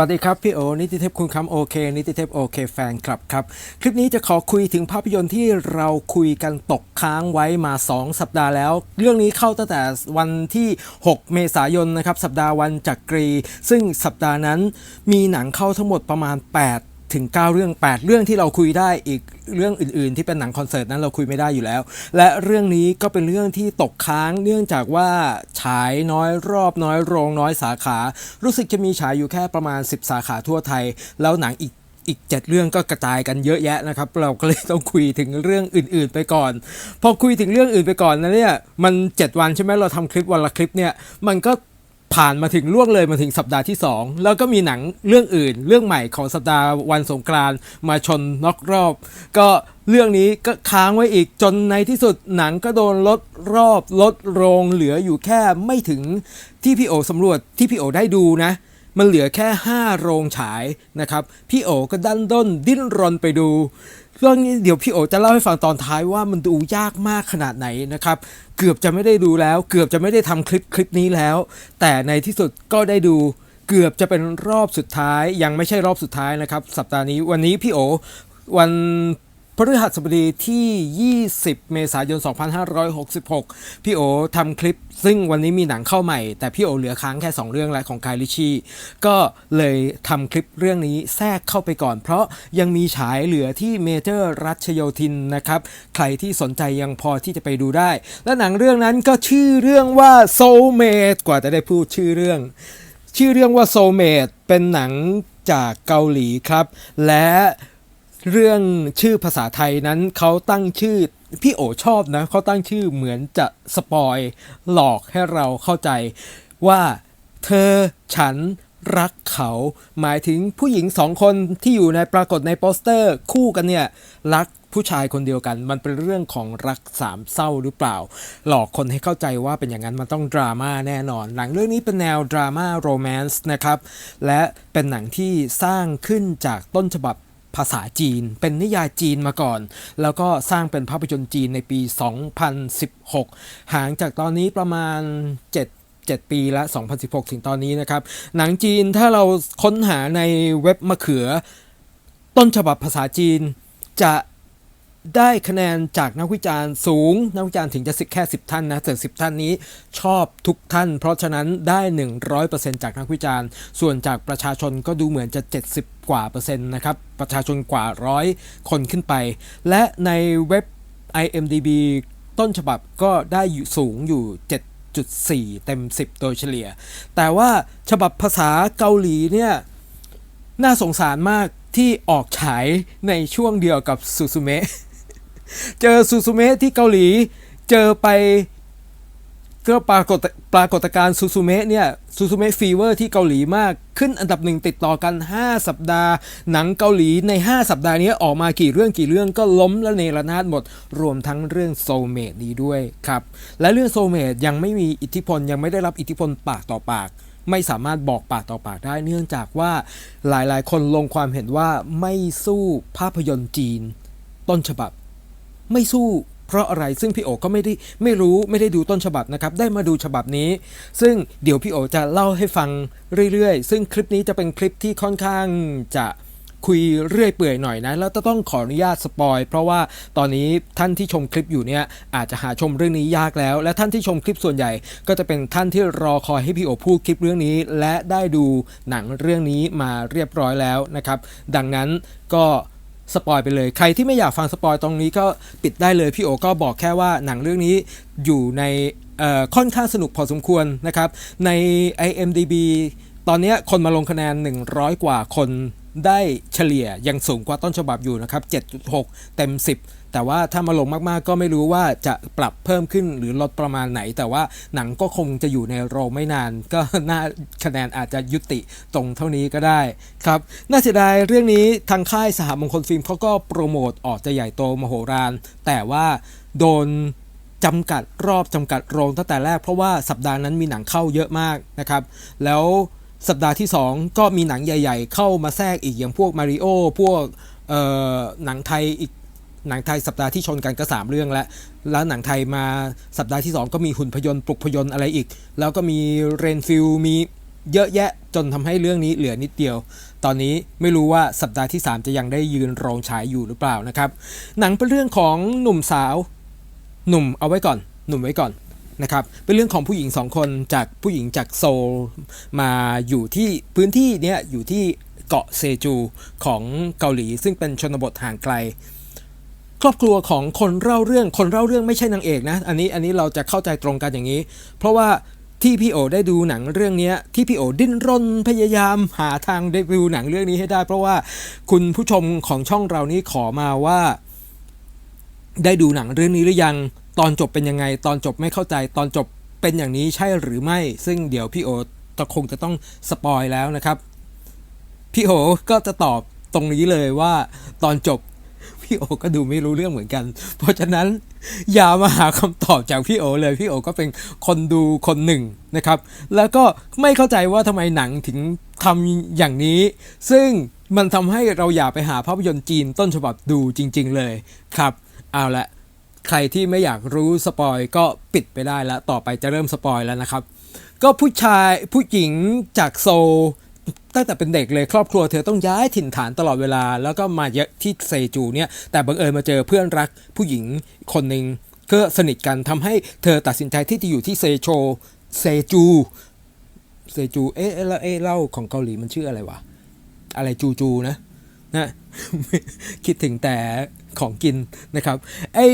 วัสดีครับ พี่โอ นิติเทพคุณคำโอเค นิติเทพโอเคแฟนคลับครับ คลิปนี้จะขอคุยถึงภาพยนตร์ที่เราคุยกันตกค้างไว้มา 2 สัปดาห์แล้ว เรื่องนี้เข้าตั้งแต่วันที่ 6 เมษายนนะครับ สัปดาห์วันจักรี ซึ่งสัปดาห์นั้นมีหนังเข้าทั้งหมดประมาณ 8 ถึง 9 เรื่อง 8 เรื่องที่เราคุยได้อีกเรื่องอื่น ๆ ที่เป็นหนังคอนเสิร์ตนั้นเราคุยไม่ได้อยู่แล้ว และเรื่องนี้ก็เป็นเรื่องที่ตกค้างเนื่องจากว่าฉายน้อยรอบน้อยโรงน้อยสาขา รู้สึกจะมีฉายอยู่แค่ประมาณ 10 สาขาทั่วไทย แล้วหนังอีกอีก 7 เรื่องก็กระจายกันเยอะแยะนะครับ เราก็เลยต้องคุยถึงเรื่องอื่น ๆ ไปก่อน พอคุยถึงเรื่องอื่นไปก่อนนะเนี่ยมัน 7 วันใช่ไหมเราทำคลิปวันละคลิปเนี่ยมันก็ ผ่านมาถึงล่วงเลยมาถึงสัปดาห์ที่ 2 แล้วก็มีหนังเรื่องอื่น เรื่องใหม่ของสัปดาห์วันสงกรานต์มาชนนอกรอบ ก็เรื่องนี้ก็ค้างไว้อีกจนในที่สุดหนังก็โดนลดรอบลดโรงเหลืออยู่แค่ไม่ถึงที่พี่โอสำรวจที่พี่โอได้ดูนะ มันเหลือแค่ 5 โรงฉายนะครับ พี่โอก็ดันด้นดิ้นรนไปดู เรื่องนี้เดี๋ยวพี่โอจะเล่าให้ฟังตอนท้ายว่ามันดูยากมากขนาดไหนนะครับ เกือบจะไม่ได้ดูแล้ว เกือบจะไม่ได้ทำคลิปคลิปนี้แล้ว แต่ในที่สุดก็ได้ดูเกือบจะเป็นรอบสุดท้าย ยังไม่ใช่รอบสุดท้ายนะครับ สัปดาห์นี้วันนี้พี่โอวัน พฤหัสบดีที่ 20 เมษายน 2566 พี่โอทำคลิป ซึ่งวันนี้มีหนังเข้าใหม่ แต่พี่โอเหลือค้างแค่ 2 เรื่องแล้วของคายลิชีก็เลยทำคลิปเรื่องนี้แทรกเข้าไปก่อน เพราะยังมีฉายเหลือที่เมเจอร์รัชโยธินนะครับ ใครที่สนใจยังพอที่จะไปดูได้ และหนังเรื่องนั้นก็ชื่อเรื่องว่า Soulmate กว่าจะได้พูดชื่อเรื่อง ชื่อเรื่องว่า Soulmate เป็นหนังจากเกาหลีครับ และ เรื่องชื่อภาษาไทยนั้นเขาตั้งชื่อพี่โอชอบนะเขาตั้งชื่อเหมือนจะสปอยหลอกให้เราเข้าใจว่าเธอฉันรักเขา หมายถึงผู้หญิงสองคนที่อยู่ในปรากฏในโปสเตอร์คู่กันเนี่ยรักผู้ชายคนเดียวกัน มันเป็นเรื่องของรักสามเศร้าหรือเปล่า หลอกคนให้เข้าใจว่าเป็นอย่างนั้นมันต้องดราม่าแน่นอน หนังเรื่องนี้เป็นแนวดราม่าโรแมนต์นะครับ และเป็นหนังที่สร้างขึ้นจากต้นฉบับ ภาษาจีน เป็นนิยายจีนมาก่อน แล้วก็สร้างเป็นภาพยนตร์จีนในปี 2016 ห่างจากตอนนี้ประมาณ 7 7 ปีละ 2016 ถึงตอนนี้นะครับ หนังจีนถ้าเราค้นหาในเว็บมะเขือ ต้นฉบับภาษาจีนจะ ได้คะแนนจากนักวิจารณ์สูง นักวิจารณ์ถึงจะสิแค่ 10 ท่านนะแต่10 ท่านนี้ชอบทุกท่าน เพราะฉะนั้นได้ 100%จากนักวิจารณ์ ส่วนจากประชาชนก็ดูเหมือนจะ 70 กว่าเปอร์เซ็นต์นะครับประชาชนกว่าร้อยคนขึ้นไป และในเว็บ IMDB ต้นฉบับก็ได้อยู่สูงอยู่ 7.4 เต็ม 10 โดยเฉลี่ย แต่ว่าฉบับภาษาเกาหลีเนี่ยน่าสงสารมากที่ออกฉายในช่วงเดียวกับซูซูเมะ เจอซูซูเมะที่เกาหลี เจอไปก็ปรากฏปรากฏการซูซูเมะเนี่ยซูซูเมะฟีเวอร์ที่เกาหลีมากขึ้นอันดับหนึ่งติดต่อกัน 5 สัปดาห์ หนังเกาหลีใน 5 สัปดาห์นี้ออกมากี่เรื่องกี่เรื่องก็ล้มและเนระนาดหมด รวมทั้งเรื่องโซเมดนี้ด้วยครับ และเรื่องโซเมดยังไม่มีอิทธิพลยังไม่ได้รับอิทธิพลปากต่อปาก ไม่สามารถบอกปากต่อปากได้เนื่องจากว่าหลายๆ คนลงความเห็นว่าไม่สู้ภาพยนตร์จีน ต้นฉบับ ไม่สู้เพราะอะไรซึ่งพี่โอก็ไม่ได้ไม่รู้ไม่ได้ดูต้นฉบับนะครับ ได้มาดูฉบับนี้ ซึ่งเดี๋ยวพี่โอจะเล่าให้ฟังเรื่อยๆ ซึ่งคลิปนี้จะเป็นคลิปที่ค่อนข้างจะคุยเรื่อยเปื่อยหน่อยนะ แล้วจะต้องขออนุญาตสปอย เพราะว่าตอนนี้ท่านที่ชมคลิปอยู่เนี่ยอาจจะหาชมเรื่องนี้ยากแล้ว และท่านที่ชมคลิปส่วนใหญ่ ก็จะเป็นท่านที่รอคอยให้พี่โอพูดคลิปเรื่องนี้ และได้ดูหนังเรื่องนี้มาเรียบร้อยแล้วนะครับ ดังนั้นก็ สปอยไปเลย ใครที่ไม่อยากฟังสปอยตรงนี้ก็ปิดได้เลย พี่โอก็บอกแค่ว่าหนังเรื่องนี้อยู่ในค่อนข้างสนุกพอสมควรนะครับ ใน IMDB ตอนนี้คนมาลงคะแนน 100 กว่าคนได้เฉลี่ยยังสูงกว่าต้นฉบับอยู่นะครับ 7.6 เต็ม 10 แต่ว่าถ้ามาลงมากๆ ก็ไม่รู้ว่าจะปรับเพิ่มขึ้นหรือลดประมาณไหน แต่ว่าหนังก็คงจะอยู่ในโรงไม่นาน ก็น่าคะแนนอาจจะยุติตรงเท่านี้ก็ได้ครับน่าเสียดายเรื่องนี้ทางค่ายสหมงคลฟิล์มเขาก็โปรโมทออกจะใหญ่โตมโหฬารแต่ว่าโดนจำกัดรอบจำกัดโรงตั้งแต่แรกเพราะว่าสัปดาห์นั้นมีหนังเข้าเยอะมากนะครับ แล้วสัปดาห์ที่ 2 ก็มีหนังใหญ่ ๆ เข้ามาแทรกอีกอย่างพวกมาริโอพวกหนังไทยอีก หนังไทยสัปดาห์ที่ชนกันก็ 3 เรื่องแล้ว แล้วหนังไทยมาสัปดาห์ที่ 2 ก็มีหุ่นพยนต์ปลุกพยนต์อะไรอีก แล้วก็มีเรนฟิลมีเยอะแยะจนทำให้เรื่องนี้เหลือนิดเดียว ตอนนี้ไม่รู้ว่าสัปดาห์ที่ 3 จะยังได้ยืนโรงฉายอยู่หรือเปล่านะครับ หนังเป็นเรื่องของหนุ่มสาว หนุ่มเอาไว้ก่อน หนุ่มไว้ก่อนนะครับ เป็นเรื่องของผู้หญิงสองคนจากผู้หญิงจากโซลมาอยู่ที่พื้นที่เนี้ยอยู่ที่เกาะเซจูของเกาหลี ซึ่งเป็นชนบทห่างไกล ครอบครัวของคนเล่าเรื่องคนเล่าเรื่องไม่ใช่นางเอกนะ อันนี้อันนี้เราจะเข้าใจตรงกันอย่างนี้ เพราะว่าที่พี่โอได้ดูหนังเรื่องนี้ที่พี่โอดิ้นรนพยายามหาทางได้ดูหนังเรื่องนี้ให้ได้ เพราะว่าคุณผู้ชมของช่องเรานี้ขอมาว่า ได้ดูหนังเรื่องนี้หรือยัง ตอนจบเป็นยังไง ตอนจบไม่เข้าใจ ตอนจบเป็นอย่างนี้ใช่หรือไม่ ซึ่งเดี๋ยวพี่โอจะคงจะต้องสปอยแล้วนะครับ พี่โอก็จะตอบตรงนี้เลยว่า ตอนจบ พี่โอก็ดูไม่รู้เรื่องเหมือนกัน เพราะฉะนั้นอย่ามาหาคำตอบจากพี่โอเลยพี่โอก็เป็นคนดูคนหนึ่งนะครับ แล้วก็ไม่เข้าใจว่าทำไมหนังถึงทำอย่างนี้ ซึ่งมันทำให้เราอยากไปหาภาพยนตร์จีนต้นฉบับดูจริง ๆ เลยครับ เอาละใครที่ไม่อยากรู้สปอยก็ปิดไปได้แล้ว ต่อไปจะเริ่มสปอยแล้วนะครับ ก็ผู้ชายผู้หญิงจากโซ ตั้งแต่เป็นเด็กเลยครอบครัวเธอต้องย้ายถิ่นฐานตลอดเวลา แล้วก็มาเยอะที่เซจูเนี่ยแต่บังเอิญมาเจอเพื่อนรักผู้หญิงคนหนึ่งก็สนิทกันทำให้เธอตัดสินใจที่จะอยู่ที่เซโชเซจูเซจูเอ๊ะแล้วเอ๊ะเล่าของเกาหลีมันชื่ออะไรวะอะไรจูจูนะนะคิดถึงแต่ของกินนะครับไอ้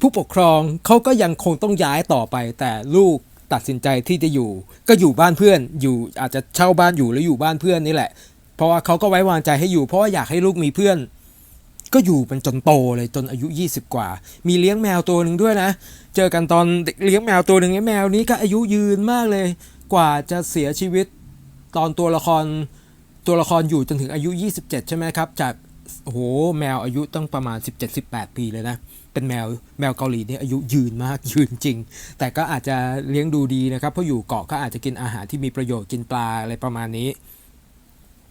ผู้ปกครองเขาก็ยังคงต้องย้ายต่อไปแต่ลูก ตัดสินใจที่จะอยู่ ก็อยู่บ้านเพื่อนอยู่อาจจะเช่าบ้านอยู่หรืออยู่บ้านเพื่อนนี่แหละ เพราะว่าเขาก็ไว้วางใจให้อยู่ เพราะว่าอยากให้ลูกมีเพื่อน ก็อยู่เป็นจนโตเลยจนอายุ 20 กว่า มีเลี้ยงแมวตัวหนึ่งด้วยนะ เจอกันตอนเด็กเลี้ยงแมวตัวหนึ่งไอ้แมวนี้ก็อายุยืนมากเลย กว่าจะเสียชีวิตตอนตัวละครตัวละครอยู่จนถึงอายุ 27 ใช่ไหมครับ จากโอ้โหแมวอายุต้องประมาณ 17-18 ปีเลยนะ เป็นแมวแมวเกาหลีเนี่ยอายุยืนมากยืนจริง แต่ก็อาจจะเลี้ยงดูดีนะครับ เพราะอยู่เกาะก็อาจจะกินอาหารที่มีประโยชน์กินปลาอะไรประมาณนี้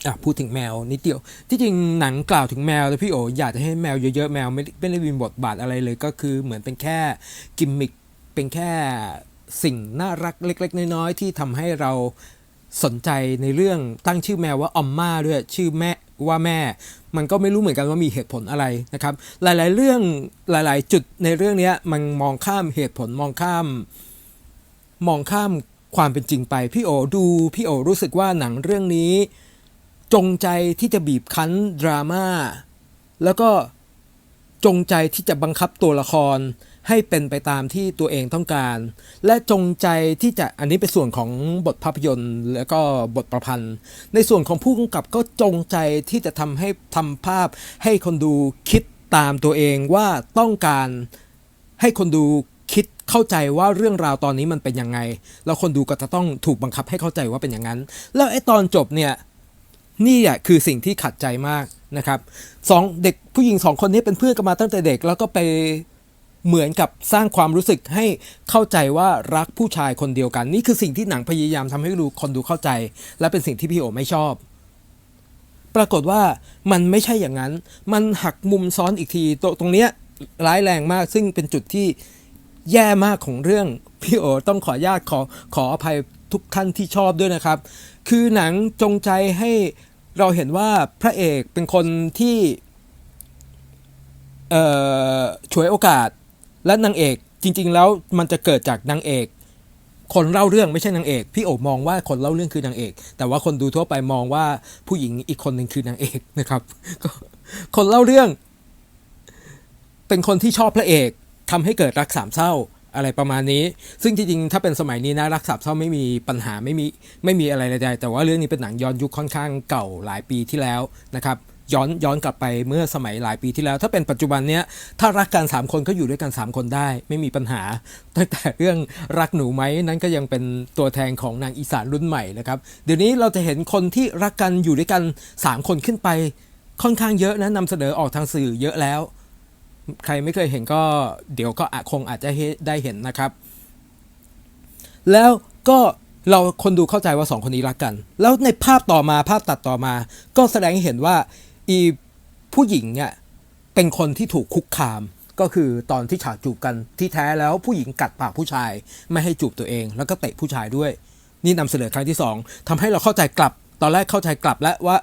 อะพูดถึงแมวนิดเดียว ที่จริงหนังกล่าวถึงแมวแต่พี่โออยากจะให้แมวเยอะๆแมวไม่ได้ไม่ได้มีบทบาทอะไรเลยก็คือเหมือนเป็นแค่กิมมิคเป็นแค่สิ่งน่ารักเล็ก ๆ น้อยๆที่ทำให้เราสนใจในเรื่องตั้งชื่อแมวว่าออมมาด้วยชื่อแม่ ว่าแม่ มันก็ไม่รู้เหมือนกันว่ามีเหตุผลอะไรนะครับ หลาย ๆ เรื่องหลาย ๆ จุดในเรื่องนี้มันมองข้ามเหตุผลมองข้าม มองข้ามความเป็นจริงไป พี่โอดูพี่โอรู้สึกว่าหนังเรื่องนี้ จงใจที่จะบีบคั้นดราม่าแล้วก็จงใจที่จะบังคับตัวละคร ให้เป็นไปตามที่ตัวเองต้องการ และจงใจที่จะอันนี้เป็นส่วนของบทภาพยนตร์ แล้วก็บทประพันธ์ ในส่วนของผู้กำกับก็จงใจที่จะทำให้ทำภาพ ให้คนดูคิดตามตัวเองว่าต้องการให้คนดูคิดเข้าใจว่าเรื่องราวตอนนี้มันเป็นยังไง แล้วคนดูก็จะต้องถูกบังคับให้เข้าใจว่าเป็นอย่างนั้น แล้วไอ้ตอนจบเนี่ยนี่แหละคือสิ่งที่ขัดใจมากนะครับสองเด็กผู้หญิงสองคนนี้เป็นเพื่อนกันมาตั้งแต่เด็กแล้วก็ไป เหมือนกับสร้างความรู้สึกให้เข้าใจว่ารักผู้ชายคนเดียวกัน นี่คือสิ่งที่หนังพยายามทำให้ดูคนดูเข้าใจ และเป็นสิ่งที่พี่โอไม่ชอบ ปรากฏว่ามันไม่ใช่อย่างนั้น มันหักมุมซ้อนอีกทีตรงตรงเนี้ยร้ายแรงมาก ซึ่งเป็นจุดที่แย่มากของเรื่องพี่โอต้องขออนุญาตขอขออภัยทุกท่านที่ชอบด้วยนะครับ คือหนังจงใจให้เราเห็นว่าพระเอกเป็นคนที่เอ่อฉวยโอกาส และนางเอกจริง ๆ แล้วมันจะเกิดจากนางเอก คนเล่าเรื่องไม่ใช่นางเอก พี่โอบมองว่าคนเล่าเรื่องคือนางเอก แต่ว่าคนดูทั่วไปมองว่าผู้หญิงอีกคนหนึ่งคือนางเอกนะครับก็คนเล่าเรื่อง เป็นคนที่ชอบพระเอกทำให้เกิดรักสามเศร้าอะไรประมาณนี้ ซึ่งจริงๆ ถ้าเป็นสมัยนี้นะรักสามเศร้าไม่มีปัญหาไม่มีไม่มีอะไรใดๆแต่ว่าเรื่องนี้เป็นหนังย้อนยุคค่อนข้างเก่าหลายปีที่แล้วนะครับ ย้อนย้อนกลับไปเมื่อสมัยหลายปีที่แล้ว ถ้าเป็นปัจจุบันเนี้ยถ้ารักกัน 3 คนก็อยู่ด้วยกัน 3 คนได้ ไม่มีปัญหา ตั้งแต่เรื่องรักหนูไหมนั้นก็ยังเป็นตัวแทนของนางอีสานรุ่นใหม่นะครับเดี๋ยวนี้เราจะเห็นคนที่รักกันอยู่ด้วยกัน 3 คนขึ้นไป ค่อนข้างเยอะนะนำเสนอออกทางสื่อเยอะแล้ว ใครไม่เคยเห็นก็เดี๋ยวก็อาจคงอาจจะได้เห็นนะครับ แล้วก็เราคนดูเข้าใจว่าสองคนนี้รักกัน แล้วในภาพต่อมาภาพตัดต่อมา ก็แสดงให้เห็นว่า อีผู้หญิงเนี่ยเป็นคนที่ถูกคุกคาม ก็คือตอนที่ฉากจูบกันที่แท้แล้วผู้หญิงกัดปากผู้ชาย ไม่ให้จูบตัวเอง แล้วก็เตะผู้ชายด้วย นี่นำเสนอครั้งที่สองทำให้เราเข้าใจกลับ ตอนแรกเข้าใจกลับแล้วว่า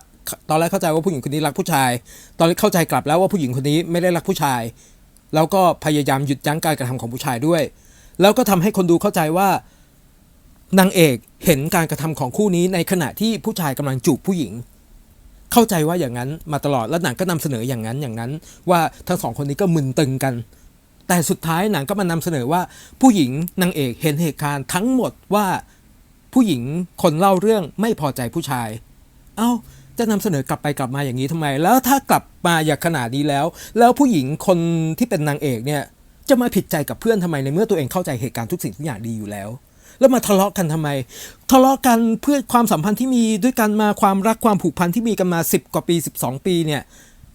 ตอนแรกเข้าใจว่าผู้หญิงคนนี้รักผู้ชาย ตอนนี้เข้าใจกลับแล้วว่าผู้หญิงคนนี้ไม่ได้รักผู้ชาย แล้วก็พยายามหยุดยั้งการกระทำของผู้ชายด้วย แล้วก็ทำให้คนดูเข้าใจว่านางเอกเห็นการกระทำของคู่นี้ในขณะที่ผู้ชายกำลังจูบผู้หญิง เข้าใจว่าอย่างนั้นมาตลอดแล้วหนังก็นำเสนออย่างนั้นอย่างนั้น ว่าทั้งสองคนนี้ก็มึนตึงกัน แต่สุดท้ายหนังก็มานำเสนอว่าผู้หญิงนางเอกเห็นเหตุการณ์ทั้งหมดว่าผู้หญิงคนเล่าเรื่องไม่พอใจผู้ชาย เอ้าจะนำเสนอกลับไปกลับมาอย่างนี้ทำไม แล้วถ้ากลับมาอย่างขนาดนี้แล้ว แล้วผู้หญิงคนที่เป็นนางเอกเนี่ยจะมาผิดใจกับเพื่อนทำไมในเมื่อตัวเองเข้าใจเหตุการณ์ทุกสิ่งทุกอย่างดีอยู่แล้ว แล้วมาทะเลาะกันทำไม ทะเลาะกันเพื่อความสัมพันธ์ที่มีด้วยกันมาความรักความผูกพันที่มีกันมา 10 กว่าปี 12 ปีเนี่ย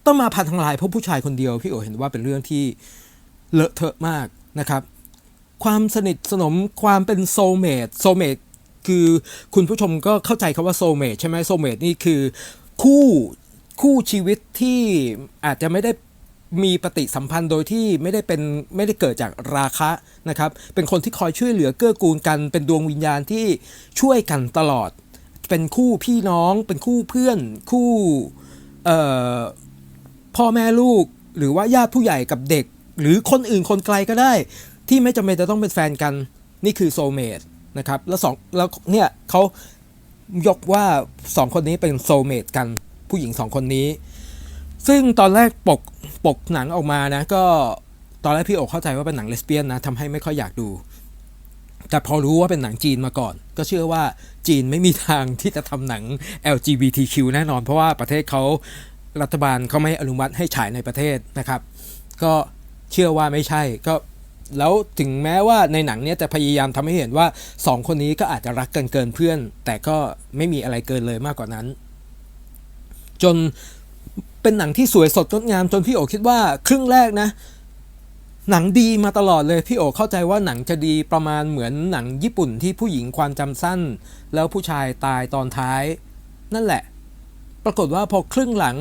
ต้องมาพันทำลายเพราะผู้ชายคนเดียวพี่โอเห็นว่าเป็นเรื่องที่เลอะเทอะมากนะครับ ความสนิทสนมความเป็นโซเมดโซเมดคือคุณผู้ชมก็เข้าใจคำว่าโซเมดใช่ไหมโซเมดนี่คือคู่คู่ชีวิตที่อาจจะไม่ได้ มีปฏิสัมพันธ์โดยที่ไม่ได้เป็นไม่ได้เกิดจากราคะนะครับ เป็นคนที่คอยช่วยเหลือเกื้อกูลกัน เป็นดวงวิญญาณที่ช่วยกันตลอด เป็นคู่พี่น้อง เป็นคู่เพื่อน คู่พ่อแม่ลูก หรือว่าญาติผู้ใหญ่กับเด็ก หรือคนอื่นคนไกลก็ได้ ที่ไม่จำเป็นจะต้องเป็นแฟนกัน นี่คือโซเมดนะครับ แล้วสองแล้วเนี่ยเขายกว่าสองคนนี้เป็นโซเมดกันผู้หญิงสองคนนี้ ซึ่งตอนแรกปกปกหนังออกมานะ ก็ตอนแรกพี่โอกเข้าใจว่าเป็นหนังเลสเบี้ยนนะทำให้ไม่ค่อยอยากดู แต่พอรู้ว่าเป็นหนังจีนมาก่อน ก็เชื่อว่าจีนไม่มีทางที่จะทำหนัง LGBTQ แน่นอน เพราะว่าประเทศเขารัฐบาลเขาไม่อนุมัติให้ฉายในประเทศนะครับ ก็เชื่อว่าไม่ใช่ก็แล้วถึงแม้ว่าในหนังเนี้ยจะพยายามทำให้เห็นว่าสองคนนี้ก็อาจจะรักกันเกินเพื่อน แต่ก็ไม่มีอะไรเกินเลยมากกว่านั้น จน เป็นหนังที่สวยสดงดงามจนพี่โอคิดว่าครึ่งแรกนะ หนังดีมาตลอดเลยพี่โอเข้าใจว่าหนังจะดีประมาณเหมือนหนังญี่ปุ่นที่ผู้หญิงความจำสั้น แล้วผู้ชายตายตอนท้าย นั่นแหละ ปรากฏว่าพอครึ่งหลัง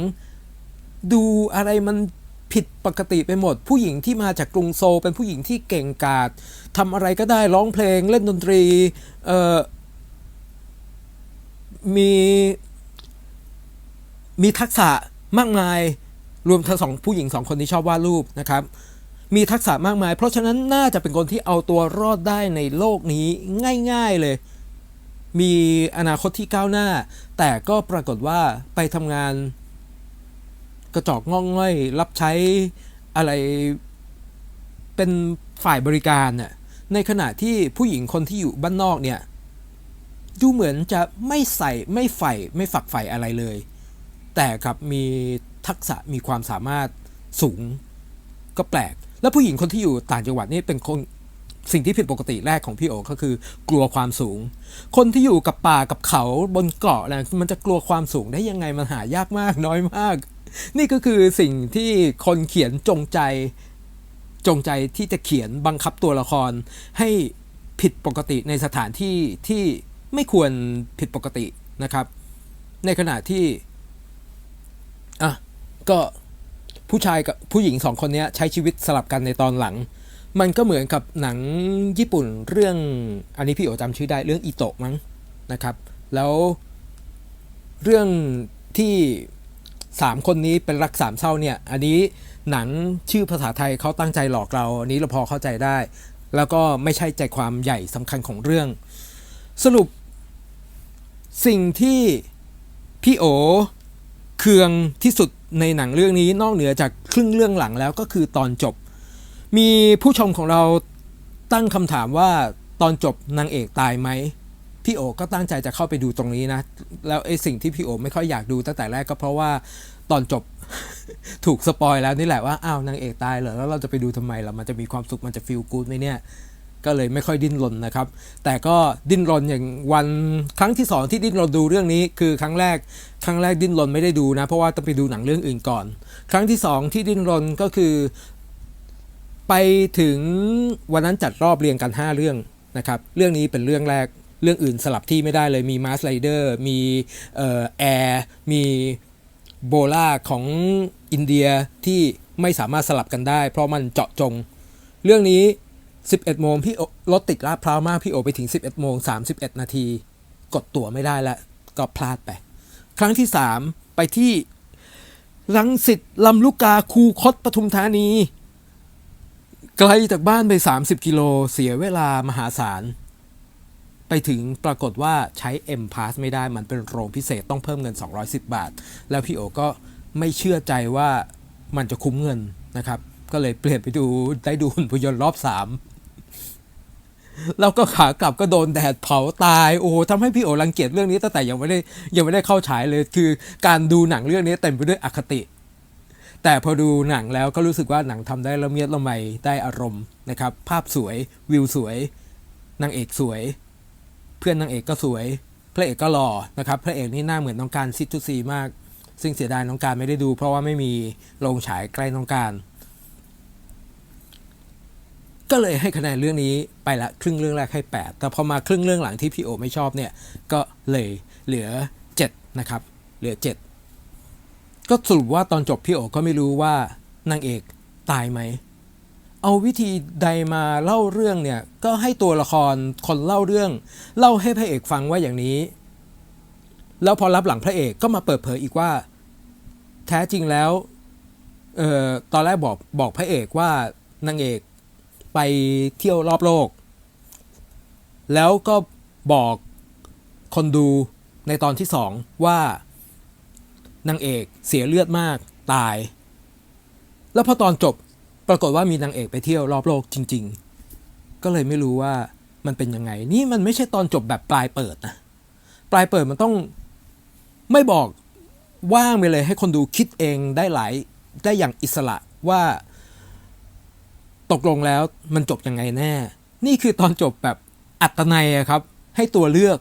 ดูอะไรมันผิดปกติไปหมด ผู้หญิงที่มาจากกรุงโซลเป็นผู้หญิงที่เก่งกาจทำอะไรก็ได้ร้องเพลงเล่นดนตรีเอ่อมีมีทักษะ มากมายรวมทั้งสองผู้หญิงสองคนที่ชอบวาดรูปนะครับ มีทักษะมากมาย เพราะฉะนั้นน่าจะเป็นคนที่เอาตัวรอดได้ในโลกนี้ง่าย ๆเลย มีอนาคตที่ก้าวหน้า แต่ก็ปรากฏว่าไปทำงาน กระจอกงองง่อย รับใช้อะไรเป็นฝ่ายบริการน่ะในขณะที่ผู้หญิงคนที่อยู่บ้านนอกเนี่ย ดูเหมือนจะไม่ใส่ไม่ใฝ่ไม่ฝักใฝ่อะไรเลย แต่กลับมีทักษะมีความสามารถสูงก็แปลก แล้วผู้หญิงคนที่อยู่ต่างจังหวัดนี่เป็นคนสิ่งที่ผิดปกติแรกของพี่โอก็คือกลัวความสูง คนที่อยู่กับป่ากับเขาบนเกาะนะมันจะกลัวความสูงได้ยังไงมันหายากมากน้อยมาก นี่ก็คือสิ่งที่คนเขียนจงใจ จงใจที่จะเขียนบังคับตัวละคร ให้ผิดปกติในสถานที่ที่ไม่ควรผิดปกตินะครับ ในขณะที่ อะก็ผู้ชายกับผู้หญิงสองคนนี้ใช้ชีวิตสลับกันในตอนหลัง มันก็เหมือนกับหนังญี่ปุ่นเรื่องอันนี้พี่โอจำชื่อได้เรื่องอิโตะมั้งนะครับ แล้วเรื่องที่สามคนนี้เป็นรักสามเศร้าเนี่ย อันนี้หนังชื่อภาษาไทยเขาตั้งใจหลอกเรา อันนี้เราพอเข้าใจได้ แล้วก็ไม่ใช่ใจความใหญ่สำคัญของเรื่อง สรุปสิ่งที่พี่โอ เคืองที่สุดในหนังเรื่องนี้นอกเหนือจากครึ่งเรื่องหลังแล้วก็คือตอนจบ มีผู้ชมของเราตั้งคำถามว่าตอนจบนางเอกตายไหมพี่โอก็ตั้งใจจะเข้าไปดูตรงนี้นะ แล้วไอ้สิ่งที่พี่โอไม่ค่อยอยากดูตั้งแต่แรกก็เพราะว่าตอนจบถูกสปอยแล้วนี่แหละว่าอ้าวนางเอกตายเหรอแล้วเราจะไปดูทำไมล่ะมันจะมีความสุขมันจะฟีลกู๊ดไหมเนี่ย ก็เลยไม่ค่อยดิ้นรนนะครับ แต่ก็ดิ้นรนอย่างวันครั้งที่สองที่ดิ้นรนดูเรื่องนี้คือครั้งแรก ครั้งแรกดิ้นรนไม่ได้ดูนะ เพราะว่าต้องไปดูหนังเรื่องอื่นก่อน ครั้งที่สองที่ดิ้นรนก็คือ ไปถึงวันนั้นจัดรอบเรียงกัน 5 เรื่องนะครับ เรื่องนี้เป็นเรื่องแรกเรื่องอื่นสลับที่ไม่ได้เลยมีมาสไลเดอร์มีแอร์มีโบล่าของอินเดียที่ไม่สามารถสลับกันได้ เพราะมันเจาะจง เรื่องนี้ 11 โมงพี่โอรถติดลาดพร้าวมากพี่โอไปถึง 11 โมง 31 นาที กดตั๋วไม่ได้แล้วก็พลาดไป ครั้งที่สามไปที่รังสิตลำลูกกาคูคตปทุมธานี ไกลจากบ้านไป 30 กิโลเสียเวลามหาศาล ไปถึงปรากฏว่าใช้ M Pass ไม่ได้มันเป็นโรงพิเศษต้องเพิ่มเงิน 210 บาท แล้วพี่โอก็ไม่เชื่อใจว่ามันจะคุ้มเงินนะครับ ก็เลยเปลี่ยนไปดูได้ดูหุ่นพยนต์รอบ 3 แล้วก็ขากลับก็โดนแดดเผาตาย โอ้ทำให้พี่โอรังเกียจเรื่องนี้ตั้งแต่ยังไม่ได้ยังไม่ได้เข้าฉายเลย คือการดูหนังเรื่องนี้เต็มไปด้วยอคติ แต่พอดูหนังแล้วก็รู้สึกว่าหนังทำได้ละเมียดละไมได้อารมณ์นะครับ ภาพสวยวิวสวยนางเอกสวย เพื่อนนางเอกก็สวย พระเอกก็หล่อนะครับ พระเอกนี่หน้าเหมือนน้องการซิทูซีมาก ซึ่งเสียดายน้องการไม่ได้ดู เพราะว่าไม่มีโรงฉายใกล้น้องการ ก็เลยให้คะแนนเรื่องนี้ไปละครึ่งเรื่องแรกให้ 8 แต่พอมาครึ่งเรื่องหลังที่พี่โอไม่ชอบเนี่ย ก็เลยเหลือ 7 นะครับ เหลือ 7 ก็สรุปว่าตอนจบพี่โอก็ไม่รู้ว่านางเอกตายไหม เอาวิธีใดมาเล่าเรื่องเนี่ย ก็ให้ตัวละครคนเล่าเรื่อง เล่าให้พระเอกฟังว่าอย่างนี้ แล้วพอรับหลังพระเอกก็มาเปิดเผยอีกว่า แท้จริงแล้ว เอ่อ ตอนแรกบอกบอกพระเอกว่านางเอก ไปเที่ยวรอบโลก แล้วก็บอกคนดูในตอนที่สองว่านางเอกเสียเลือดมากตาย แล้วพอตอนจบปรากฏว่ามีนางเอกไปเที่ยวรอบโลกจริง ๆ ก็เลยไม่รู้ว่ามันเป็นยังไง นี่มันไม่ใช่ตอนจบแบบปลายเปิดนะปลายเปิดมันต้องไม่บอกว่างไปเลยให้คนดูคิดเองได้หลายได้อย่างอิสระว่า ตกลงแล้วมันจบยังไงแน่ นี่คือตอนจบแบบอัตนัยครับ ให้ตัวเลือก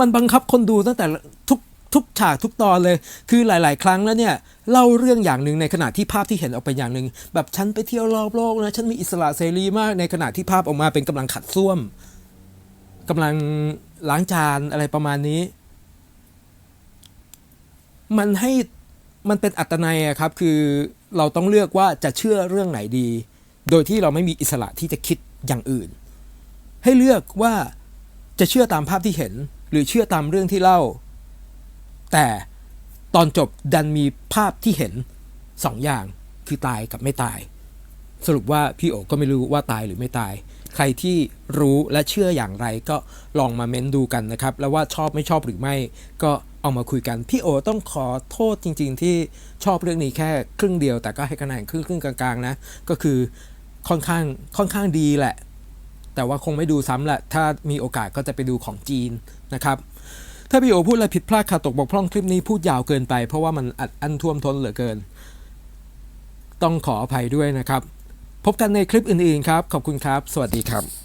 มันบังคับคนดูตั้งแต่ทุกทุกฉากทุกตอนเลย คือหลาย ๆ ครั้งแล้วเนี่ยเล่าเรื่องอย่างหนึ่งในขณะที่ภาพที่เห็นออกไปอย่างหนึ่งแบบฉันไปเที่ยวรอบโลกนะฉันมีอิสระเสรีมากในขณะที่ภาพออกมาเป็นกำลังขัดส้วมกำลังล้างจานอะไรประมาณนี้ มันให้มันเป็นอัตนัยครับ คือเราต้องเลือกว่าจะเชื่อเรื่องไหนดี โดยที่เราไม่มีอิสระที่จะคิดอย่างอื่น ให้เลือกว่าจะเชื่อตามภาพที่เห็น หรือเชื่อตามเรื่องที่เล่า แต่ตอนจบดันมีภาพที่เห็นสองอย่างคือตายกับไม่ตาย สรุปว่าพี่โอก็ไม่รู้ว่าตายหรือไม่ตาย ใครที่รู้และเชื่ออย่างไรก็ลองมาเม้นดูกันนะครับ แล้วว่าชอบไม่ชอบหรือไม่ก็เอามาคุยกัน พี่โอต้องขอโทษจริง ๆ ที่ชอบเรื่องนี้แค่ครึ่งเดียว แต่ก็ให้คะแนนครึ่งครึ่งๆกลางๆนะ ก็คือ ค่อนข้างค่อนข้างดีแหละ แต่ว่าคงไม่ดูซ้ำแหละ ถ้ามีโอกาสก็จะไปดูของจีนนะครับ ถ้าพี่โอพูดอะไรผิดพลาดขาดตกบกพร่องคลิปนี้พูดยาวเกินไป เพราะว่ามันอัดอั้นท่วมท้นเหลือเกิน ต้องขออภัยด้วยนะครับ พบกันในคลิปอื่นๆครับ ขอบคุณครับ สวัสดีครับ